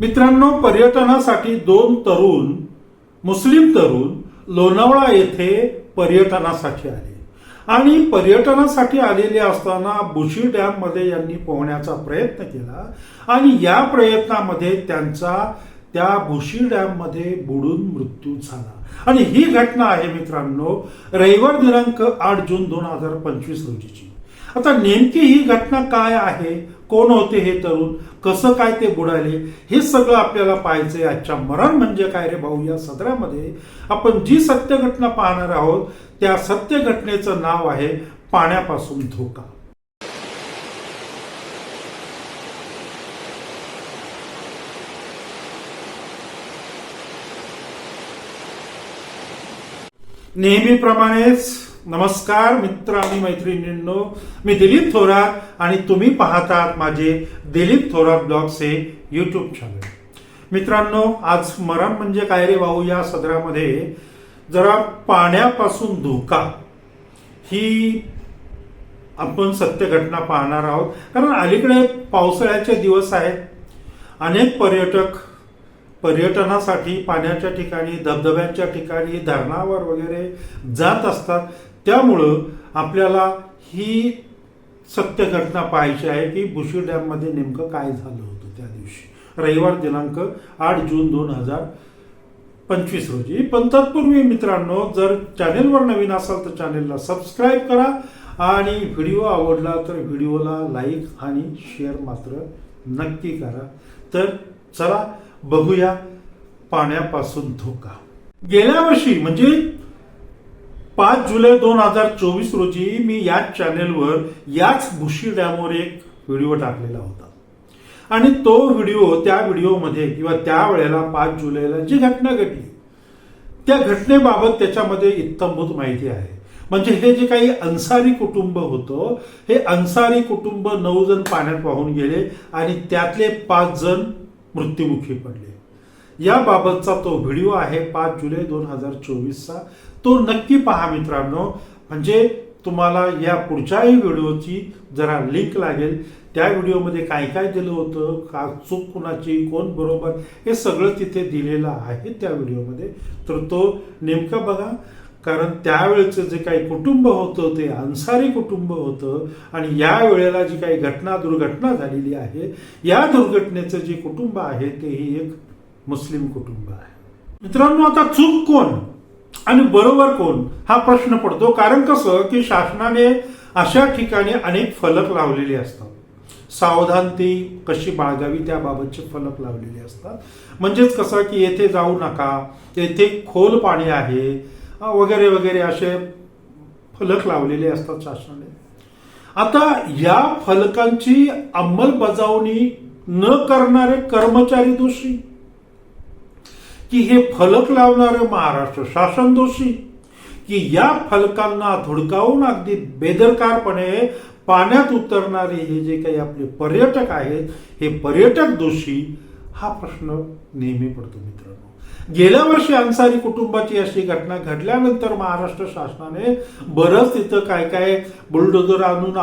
मित्रांनो पर्यटनासाठी दोन तरुण मुस्लिम तरुण लोणावळा येथे पर्यटनासाठी आले. आणि पर्यटनासाठी आलेले असताना बुशी डॅममध्ये यांनी पोहण्याचा प्रयत्न केला आणि या प्रयत्नामध्ये त्यांचा त्या बुशी डॅममध्ये बुडून मृत्यू झाला. आणि ही घटना आहे मित्रांनो रविवार दिनांक आठ जून दोन हजार पंचवीस रोजीची. आता नेमकी ही घटना काय आहे? कोण होते हे तरुण? कसं काय ते बुडाले? हे सगळं आपल्याला पाहायचंय. आजच्या मरण म्हणजे काय रे भाऊ? या सदरामध्ये आपण जी सत्य घटना पाहणार आहोत त्या सत्य घटनेचं नाव आहे पाण्यापासून धोका. नेहमीप्रमाणेच नमस्कार मित्र आणि मैत्रिणींनो. मी दिलीप थोरात आणि तुम्ही पाहतात माझे दिलीप थोरात ब्लॉग्स हे युट्यूब चॅनल मित्रांनो आज मरण म्हणजे काय रे भाऊ? या सदरामध्ये जरा पाण्यापासून धोका. ही आपण सत्य घटना पाहणार आहोत. कारण अलीकडे पावसाळ्याचे दिवस आहेत. अनेक पर्यटक पर्यटनासाठी पाण्याच्या ठिकाणी धबधब्यांच्या ठिकाणी धरणावर वगैरे जात असतात. त्यामुळं आपल्याला ही सत्य घटना पाहायची आहे की बुशी डॅममध्ये नेमकं काय झालं होतं त्या दिवशी. रविवार दिनांक आठ जून दोन हजार पंचवीस रोजी. पण तत्पूर्वी मित्रांनो जर चॅनेलवर नवीन असाल तर चॅनेलला सबस्क्राईब करा आणि व्हिडिओ आवडला तर व्हिडिओला लाईक आणि शेअर मात्र नक्की करा. तर चला बघूया पाण्यापासून धोका. गेल्या वर्षी म्हणजे पाच जुलै दोन हजार चोवीस रोजी मी याच चॅनेलवर याच भुशी डॅमवर एक व्हिडिओ टाकलेला होता. आणि तो व्हिडिओ त्या व्हिडिओमध्ये किंवा त्या वेळेला पाच जुलैला जी घटना घडली त्या घटनेबाबत त्याच्यामध्ये इत्तमभूत माहिती आहे. म्हणजे हे जे काही अन्सारी कुटुंब होतं हे अन्सारी कुटुंब नऊ जण पाण्यात वाहून गेले आणि त्यातले पाच जण मृत्युमुखी पडले. याबाबतचा तो व्हिडिओ आहे पाच जुलै दोन हजार चोवीसचा. तो नक्की पहा मित्रांनो. म्हणजे तुम्हाला या पुढच्याही व्हिडिओची जरा लिंक लागेल. त्या व्हिडिओमध्ये काय काय दिलं होतं का चूक कुणाची कोण बरोबर हे सगळं तिथे दिलेलं आहे त्या व्हिडिओमध्ये. तर तो नेमका बघा कारण त्यावेळेचं जे काही कुटुंब होतं ते अन्सारी कुटुंब होतं आणि या वेळेला जी काही घटना दुर्घटना झालेली आहे या दुर्घटनेचं जे कुटुंब आहे तेही एक मुस्लिम कुटुंब आहे. मित्रांनो आता चूक कोण? आणि बरोबर कोण? हा प्रश्न पडतो. कारण कसं की शासनाने अशा ठिकाणी अनेक फलक लावलेले असतात. सावधानती कशी बाळगावी त्याबाबतचे फलक लावलेले असतात. म्हणजेच कसं की येथे जाऊ नका येथे खोल पाणी आहे वगैरे वगैरे असे फलक लावलेले असतात शासनाने. आता या फलकांची अंमलबजावणी न करणारे कर्मचारी दोषी की हे फलक लावणारे महाराष्ट्र शासन दोषी की या फलकांना धुडकावून अगदी बेदरकारपणे पाण्यात उतरणारे हे जे काही आपले पर्यटक आहेत हे पर्यटक दोषी हा प्रश्न नेहमी पडतो मित्रांनो. गेल्या वर्षी अन्सारी कुटुंबाची अशी घटना घडल्यानंतर महाराष्ट्र शासनाने बरंच तिथं काय काय बुलडोजर आणून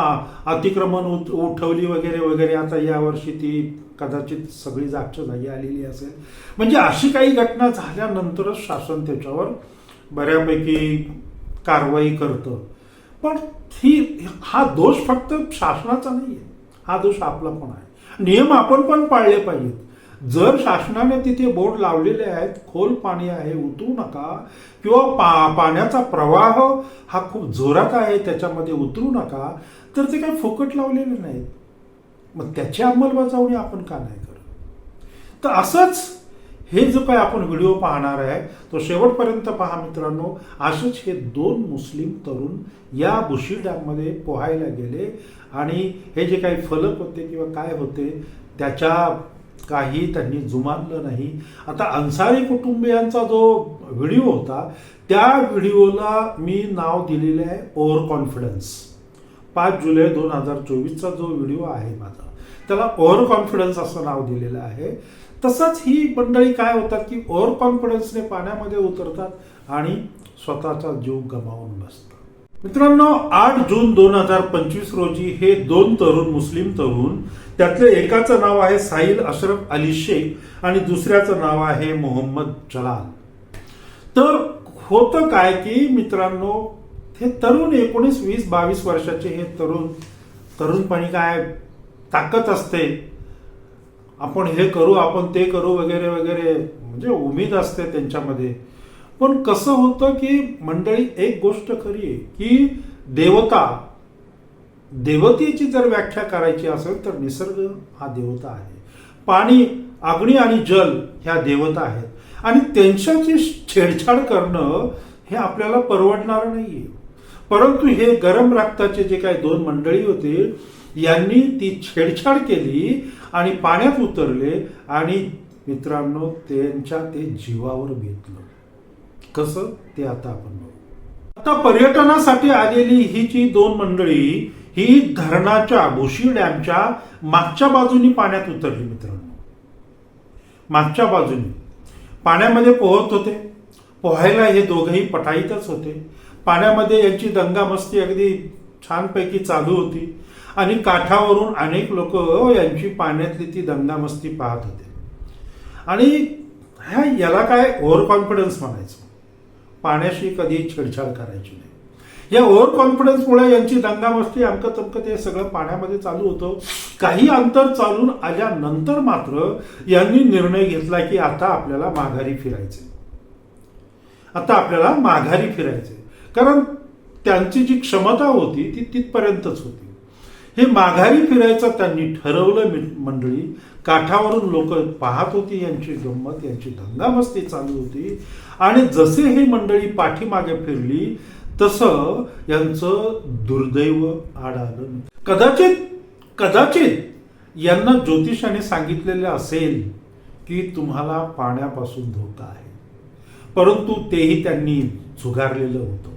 अतिक्रमण उठवली वगैरे वगैरे. आता या वर्षी ती कदाचित सगळी जागच्या जागी आलेली असेल. म्हणजे अशी काही घटना झाल्यानंतरच शासन त्याच्यावर बऱ्यापैकी कारवाई करतं. पण ही हा दोष फक्त शासनाचा नाही आहे हा दोष आपला पण आहे. नियम आपण पण पाळले पाहिजेत. जर शासनाने तिथे बोर्ड लावलेले आहेत खोल पाणी आहे उतरू नका किंवा पा पाण्याचा प्रवाह हा खूप जोरात आहे त्याच्यामध्ये उतरू नका तर ते काही फुकट लावलेले नाहीत. मग त्याची अंमलबजावणी आपण का नाही करत? तर असंच हे जो काय आपण व्हिडिओ पाहणार आहे तो शेवटपर्यंत पहा मित्रांनो. असेच हे दोन मुस्लिम तरुण या बुशी डॅममध्ये पोहायला गेले. आणि हे जे काही फलक होते किंवा काय होते त्याच्या काही त्यांनी जुमानलं नाही. आता अन्सारी कुटुंबियांचा जो व्हिडिओ होता त्या व्हिडिओला मी नाव दिलेलं आहे ओव्हर कॉन्फिडन्स. पाच जुलै दोन हजार चोवीसचा जो व्हिडिओ आहे माझा त्याला ओव्हर कॉन्फिडन्स असं नाव दिलेलं आहे. तसंच ही मंडळी काय होतात की ओव्हर कॉन्फिडन्सने पाण्यामध्ये उतरतात आणि स्वतःचा जीव गमावून बसतात. मित्रांनो आठ जून दोन हजार पंचवीस रोजी हे दोन तरुण मुस्लिम तरुण त्यातलं एकाचं नाव आहे साहिल अशरफ अली शेख आणि दुसऱ्याचं नाव आहे मोहम्मद जलाल. तर होतं काय की मित्रांनो हे तरुण एकोणीस वीस बावीस वर्षाचे हे तरुण तरुणपणी काय ताकद असते. आपण हे करू आपण ते करू वगैरे वगैरे म्हणजे उमेद असते त्यांच्यामध्ये. पण कसं होतं की मंडळी एक गोष्ट खरी आहे की देवता देवतेची जर व्याख्या करायची असेल तर निसर्ग हा देवता आहे. पाणी अग्नी आणि जल ह्या देवता आहेत. आणि त्यांच्याची छेडछाड करणं हे आपल्याला परवडणार नाहीये. परंतु हे गरम रक्ताचे जे काही दोन मंडळी होते यांनी ती छेडछाड केली आणि पाण्यात उतरले आणि मित्रांनो त्यांच्या ते जीवावर बेतलं. कसं? ते आता आपण बघू. आता पर्यटनासाठी आलेली ही जी दोन मंडळी ही धरणाच्या भुशी डॅमच्या मागच्या बाजूनी पाण्यात उतरली मित्रांनो. मागच्या बाजूनी. पाण्यामध्ये पोहत होते. पोहायला हे दोघंही पटाईतच होते. पाण्यामध्ये यांची दंगामस्ती अगदी छानपैकी चालू होती. आणि काठावरून अनेक लोक यांची पाण्यातली ती दंगामस्ती पाहत होते. आणि ह्या याला काय ओव्हर कॉन्फिडन्स म्हणायचं? पाण्याशी कधी छेडछाड करायची नाही. या ओव्हर कॉन्फिडन्समुळे यांची दंगामस्ती अंक तमक ते सगळं पाण्यामध्ये चालू होतं. काही अंतर चालून आल्यानंतर मात्र यांनी निर्णय घेतला की आता आपल्याला माघारी फिरायचे आता आपल्याला माघारी फिरायचे कारण त्यांची जी क्षमता होती ती तिथपर्यंतच होती. हे माघारी फिरायचं त्यांनी ठरवलं मंडळी. काठावरून लोक पाहत होती यांची गंमत यांची दंगामस्ती चालू होती. आणि जसे ही मंडळी पाठीमागे फिरली तसं यांचं दुर्दैव आड आलं कदाचित कदाचित यांना ज्योतिषाने सांगितलेले असेल की तुम्हाला पाण्यापासून धोका आहे. परंतु तेही त्यांनी झुगारलेलं होतं.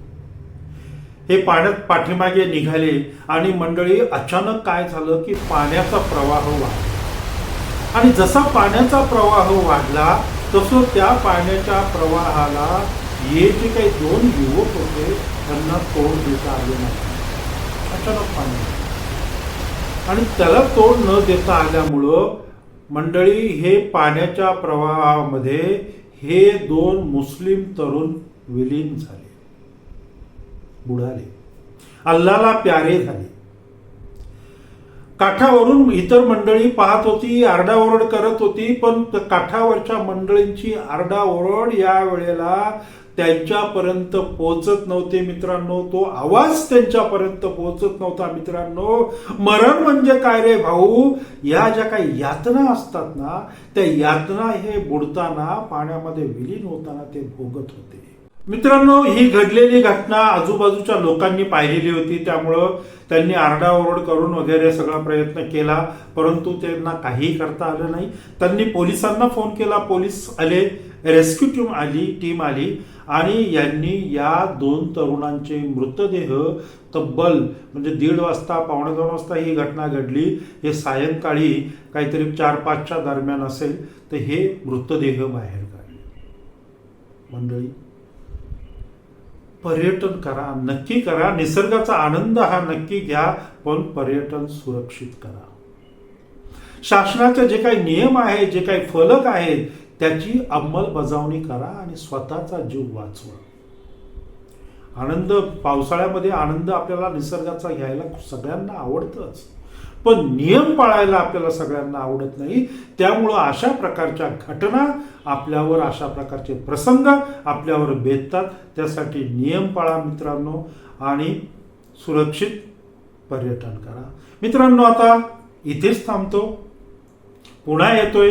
हे पाण्यात पाठीमागे निघाले आणि मंडळी अचानक काय झालं की पाण्याचा प्रवाह वाढला. आणि जसा पाण्याचा प्रवाह वाढला तसं त्या पाण्याच्या प्रवाहाला हे जे काही दोन युवक होते त्यांना तोंड देता आले नाही. अचानक पाणी आणि त्याला तोंड न देता आल्यामुळं मंडळी हे पाण्याच्या प्रवाहामध्ये हे दोन मुस्लिम तरुण विलीन झाले. बुडाले. अल्लाला प्यारे झाले. काठावरून इतर मंडळी पाहत होती आरडाओरड करत होती पण काठावरच्या मंडळींची आरडाओरड या वेळेला त्यांच्यापर्यंत पोहोचत नव्हते मित्रांनो. तो आवाज त्यांच्यापर्यंत पोहोचत नव्हता मित्रांनो. मरण म्हणजे काय रे भाऊ? या ज्या काही यातना असतात ना त्या यातना हे बुडताना पाण्यामध्ये विलीन होताना ते भोगत होते. मित्रांनो ही घडलेली घटना आजूबाजूच्या लोकांनी पाहिलेली होती. त्यामुळं त्यांनी आरडाओरड करून वगैरे सगळा प्रयत्न केला परंतु त्यांना काहीही करता आलं नाही. त्यांनी पोलिसांना फोन केला. पोलीस आले रेस्क्यू टीम आली टीम आली आणि यांनी या दोन तरुणांचे मृतदेह तब्बल म्हणजे दीड वाजता पावणे दोन वाजता ही घटना घडली. हे सायंकाळी काहीतरी चार पाचच्या दरम्यान असेल. तर हे मृतदेह बाहेर काढले. मंडळी पर्यटन करा नक्की करा. निसर्गाचा आनंद हा नक्की घ्या पण पर्यटन सुरक्षित करा. शासनाचे जे काही नियम आहे जे काही फलक आहेत त्याची अंमलबजावणी करा आणि स्वतःचा जीव वाचवा. आनंद पावसाळ्यामध्ये आनंद आपल्याला निसर्गाचा घ्यायला सगळ्यांना आवडतच. पण नियम पाळायला आपल्याला सगळ्यांना आवडत नाही. त्यामुळं अशा प्रकारच्या घटना आपल्यावर अशा प्रकारचे प्रसंग आपल्यावर बेततात. त्यासाठी नियम पाळा मित्रांनो आणि सुरक्षित पर्यटन करा. मित्रांनो आता इथेच थांबतो. पुन्हा येतोय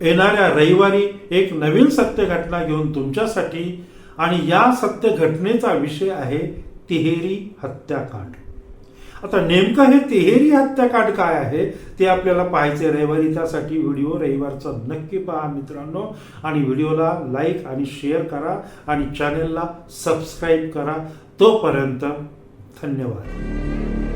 येणाऱ्या रविवारी एक नवीन सत्य घटना घेऊन तुमच्यासाठी. आणि या सत्य घटनेचा विषय आहे तिहेरी हत्याकांड. आता नेमकं हे तिहेरी हत्याकांड काय आहे ते आपल्याला पाहायचे रविवारी त्यासाठी व्हिडिओ रविवारचा नक्की पहा मित्रांनो. आणि व्हिडिओला लाईक आणि शेअर करा आणि चॅनेलला सबस्क्राईब करा. तोपर्यंत धन्यवाद.